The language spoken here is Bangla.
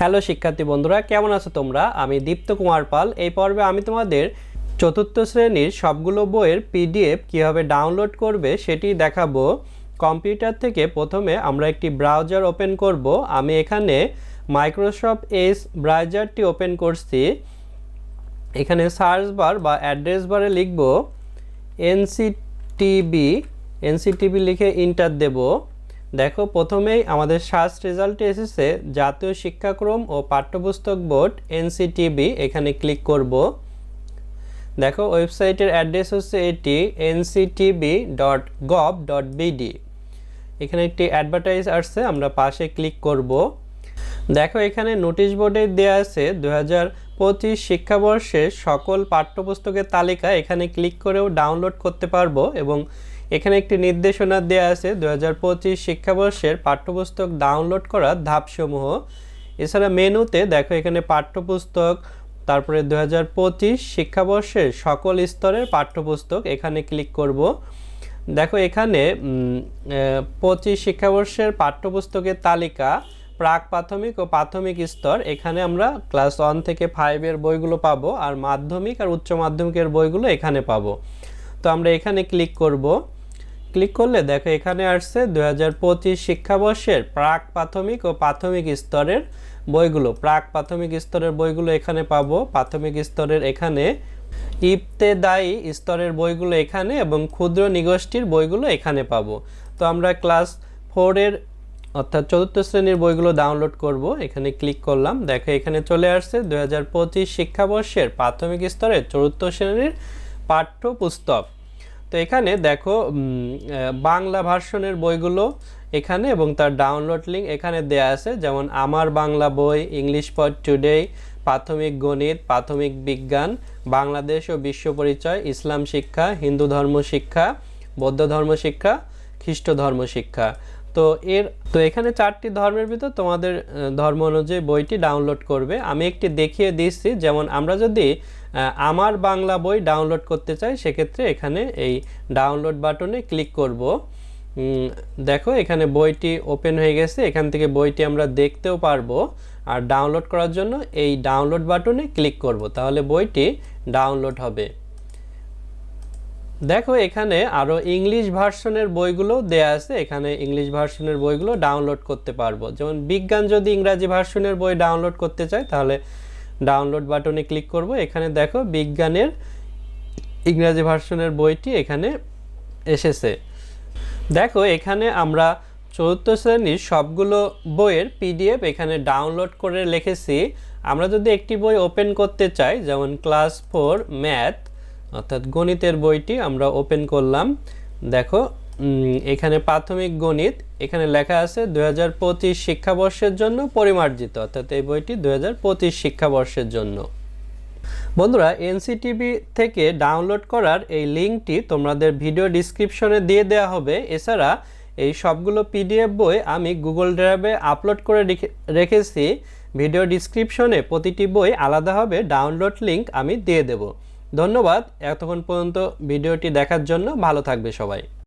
হ্যালো শিক্ষার্থী বন্ধুরা, কেমন আছো তোমরা? আমি দীপ্ত কুমার পাল। এই পর্বে আমি তোমাদের চতুর্থ শ্রেণির সবগুলো বইয়ের পিডিএফ কীভাবে ডাউনলোড করবে সেটি দেখাবো। কম্পিউটার থেকে প্রথমে আমরা একটি ব্রাউজার ওপেন করব। আমি এখানে মাইক্রোসফট এস ব্রাউজারটি ওপেন করছি। এখানে সার্চ বার বা অ্যাড্রেস বারে লিখব এনসিটিবি এনসিটিবি লিখে ইন্টার দেব। দেখো, প্রথমেই আমাদের সার্চ রেজাল্টে এসেছে জাতীয় শিক্ষাক্রম ও পাঠ্যপুস্তক বোর্ড, এনসিটিবি, এখানে ক্লিক করব। দেখো, ওয়েবসাইটের অ্যাড্রেস হচ্ছে এটি NCTB dot gov dot BD. এখানে একটি অ্যাডভার্টাইজ আসছে, আমরা পাশে ক্লিক করব। দেখো, এখানে নোটিশ বোর্ডে দেওয়া আছে দু হাজার পঁচিশ শিক্ষাবর্ষের সকল পাঠ্যপুস্তকের তালিকা, এখানে ক্লিক করেও ডাউনলোড করতে পারব এবং এখানে একটি নির্দেশনা দেওয়া আছে দু হাজার পঁচিশ শিক্ষাবর্ষের পাঠ্যপুস্তক ডাউনলোড করার ধাপসমূহ। এছাড়া মেনুতে দেখো এখানে পাঠ্যপুস্তক, তারপরে দু হাজার পঁচিশ শিক্ষাবর্ষের সকল স্তরের পাঠ্যপুস্তক এখানে ক্লিক করব। দেখো এখানে পঁচিশ শিক্ষাবর্ষের পাঠ্যপুস্তকের তালিকা, প্রাক প্রাথমিক ও প্রাথমিক স্তর। এখানে আমরা ক্লাস ওয়ান থেকে ফাইভের বইগুলো পাবো আর মাধ্যমিক আর উচ্চ মাধ্যমিকের বইগুলো এখানে পাবো। তো আমরা এখানে ক্লিক করব। ক্লিক করলে দেখো এখানে আসছে দু হাজার পঁচিশ শিক্ষাবর্ষের প্রাক প্রাথমিক ও প্রাথমিক স্তরের বইগুলো। প্রাক প্রাথমিক স্তরের বইগুলো এখানে পাবো। প্রাথমিক স্তরের এখানে ইবতেদায়ী স্তরের বইগুলো এখানে এবং ক্ষুদ্র নিগোষ্ঠীর বইগুলো এখানে পাবো। তো আমরা ক্লাস ফোরের অর্থাৎ চতুর্থ শ্রেণির বইগুলো ডাউনলোড করব। এখানে ক্লিক করলাম। দেখো এখানে চলে আসছে দু হাজার পঁচিশ শিক্ষাবর্ষের প্রাথমিক স্তরের চতুর্থ শ্রেণির পাঠ্যপুস্তক। তো এখানে দেখো বাংলা ভার্সনের বইগুলো এখানে এবং তার ডাউনলোড লিঙ্ক এখানে দেয়া আছে। যেমন আমার বাংলা বই ইংলিশ ফর টুডে প্রাথমিক গণিত, প্রাথমিক বিজ্ঞান, বাংলাদেশ ও বিশ্ব পরিচয়, ইসলাম শিক্ষা, হিন্দু ধর্ম শিক্ষা, বৌদ্ধ ধর্ম শিক্ষা, খ্রিস্ট ধর্ম শিক্ষা। তো এর, তো এখানে চারটি ধর্মের ভিতর তোমাদের ধর্ম অনুযায়ী বইটি ডাউনলোড করবে। আমি একটি দেখিয়ে দিচ্ছি, যেমন আমরা যদি আমার বাংলা বই ডাউনলোড করতে চাই, সেক্ষেত্রে এখানে এই ডাউনলোড বাটনে ক্লিক করব। দেখো, এখানে বইটি ওপেন হয়ে গেছে, এখান থেকে বইটি আমরা দেখতেও পারব। আর ডাউনলোড করার জন্য এই ডাউনলোড বাটনে ক্লিক করব, তাহলে বইটি ডাউনলোড হবে। দেখো, এখানে আরও ইংলিশ ভার্সনের বইগুলো দেয়া আছে। এখানে ইংলিশ ভার্সনের বইগুলো ডাউনলোড করতে পারব। যেমন বিজ্ঞান যদি ইংরাজি ভার্সনের বই ডাউনলোড করতে চাই তাহলে ডাউনলোড বাটনে ক্লিক করব। এখানে দেখো, বিজ্ঞানের ইংরাজি ভার্সনের বইটি এখানে এসেছে। দেখো, এখানে আমরা চতুর্থ শ্রেণির সবগুলো বইয়ের পিডিএফ এখানে ডাউনলোড করে লিখেছি আমরা যদি একটি বই ওপেন করতে চাই, যেমন ক্লাস ফোর ম্যাথ অর্থাৎ গণিতের বইটি আমরা ওপেন করলাম। দেখো এখানে প্রাথমিক গণিত, এখানে লেখা আছে দু হাজার পঁচিশ শিক্ষাবর্ষের জন্য পরিমার্জিত, অর্থাৎ এই বইটি দু হাজার পঁচিশ শিক্ষাবর্ষের জন্য। বন্ধুরা, এনসিটিভি থেকে ডাউনলোড করার এই লিঙ্কটি তোমাদের ভিডিও ডিসক্রিপশনে দিয়ে দেওয়া হবে। এছাড়া এই সবগুলো পিডিএফ বই আমি গুগল ড্রাইভে আপলোড করে রেখেছি। ভিডিও ডিসক্রিপশনে প্রতিটি বই আলাদাভাবে ডাউনলোড লিঙ্ক আমি দিয়ে দেব। ধন্যবাদ। এতক্ষণ পর্যন্ত ভিডিওটি দেখার জন্য ভালো থাকবে সবাই।